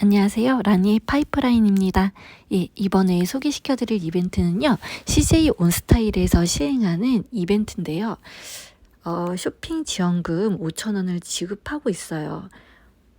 안녕하세요. 라니의 파이프라인입니다. 예, 이번에 소개시켜 드릴 이벤트는요. CJ 온스타일에서 시행하는 이벤트인데요. 어, 쇼핑 지원금 5,000원을 지급하고 있어요.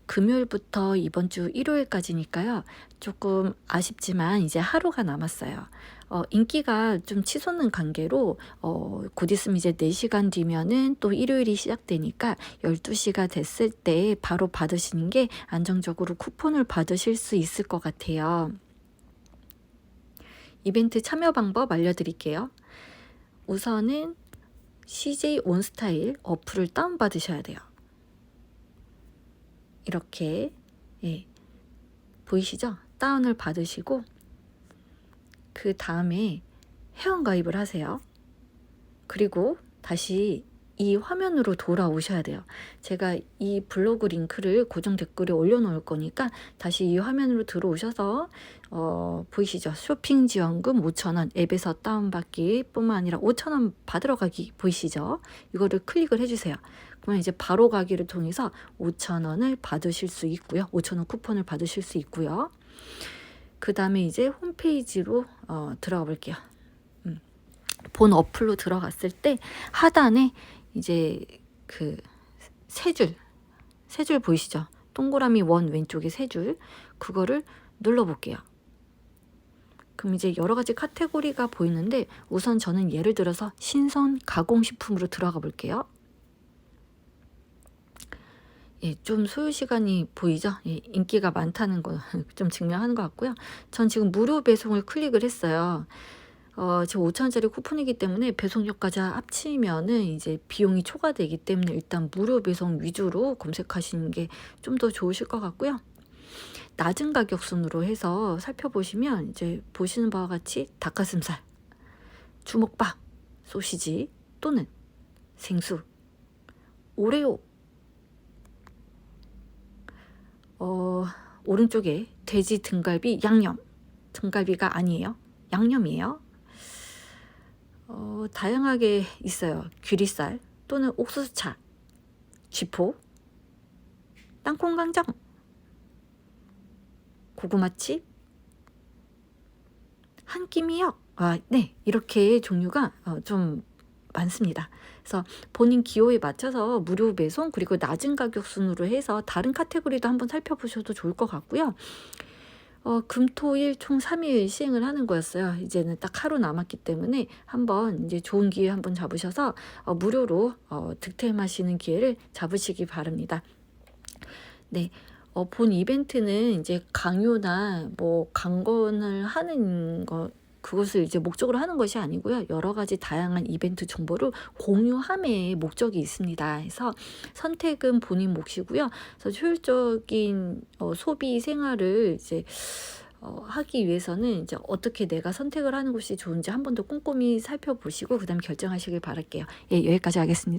금요일부터 이번 주 일요일까지니까요. 조금 아쉽지만 이제 하루가 남았어요. 어, 인기가 좀 치솟는 관계로 어, 곧 있으면 이제 4시간 뒤면은 또 일요일이 시작되니까 12시가 됐을 때 바로 받으시는 게 안정적으로 쿠폰을 받으실 수 있을 것 같아요. 이벤트 참여 방법 알려드릴게요. 우선은 CJ 온스타일 어플을 다운받으셔야 돼요. 이렇게 예, 보이시죠? 다운을 받으시고 그 다음에 회원 가입을 하세요. 그리고 다시 이 화면으로 돌아오셔야 돼요. 제가 이 블로그 링크를 고정 댓글에 올려놓을 거니까 다시 이 화면으로 들어오셔서 어, 보이시죠? 쇼핑 지원금 5,000원 앱에서 다운받기 뿐만 아니라 5,000원 받으러 가기 보이시죠? 이거를 클릭을 해주세요. 그러면 이제 바로 가기를 통해서 5,000원을 받으실 수 있고요. 5,000원 쿠폰을 받으실 수 있고요. 그 다음에 이제 홈페이지로 어, 들어가 볼게요. 음. 본 어플로 들어갔을 때 하단에 이제 그 세 줄, 세 줄 보이시죠? 동그라미 원 왼쪽에 세 줄, 그거를 눌러볼게요. 그럼 이제 여러 가지 카테고리가 보이는데 우선 저는 예를 들어서 신선 가공식품으로 들어가 볼게요. 예, 좀 소요 시간이 보이죠? 예, 인기가 많다는 거 좀 증명하는 것 같고요. 전 지금 무료 배송을 클릭을 했어요. 어, 지금 5천원짜리 쿠폰이기 때문에 배송료까지 합치면은 이제 비용이 초과되기 때문에 일단 무료 배송 위주로 검색하시는 게 좀 더 좋으실 것 같고요. 낮은 가격 순으로 해서 살펴보시면 이제 보시는 바와 같이 닭가슴살, 주먹밥, 소시지 또는 생수, 오레오 어, 오른쪽에 돼지 등갈비 양념. 등갈비가 아니에요. 양념이에요. 어, 다양하게 있어요. 귀리살 또는 옥수수차, 쥐포, 땅콩강정, 고구마칩, 한끼미역. 아, 네. 이렇게 종류가 어, 좀 많습니다. 그래서 본인 기호에 맞춰서 무료 배송 그리고 낮은 가격 순으로 해서 다른 카테고리도 한번 살펴보셔도 좋을 것 같고요. 어, 금토일 총 3일 시행을 하는 거였어요. 이제는 딱 하루 남았기 때문에 한번 이제 좋은 기회 한번 잡으셔서 어, 무료로 어, 득템하시는 기회를 잡으시기 바랍니다. 네. 어, 본 이벤트는 이제 강요나 뭐 강건을 하는 거 그것을 이제 목적으로 하는 것이 아니고요. 여러 가지 다양한 이벤트 정보를 공유함에 목적이 있습니다. 그래서 선택은 본인 몫이고요. 그래서 효율적인 어, 소비 생활을 이제 어, 하기 위해서는 이제 어떻게 내가 선택을 하는 것이 좋은지 한 번 더 꼼꼼히 살펴보시고 그다음 결정하시길 바랄게요. 예, 여기까지 하겠습니다.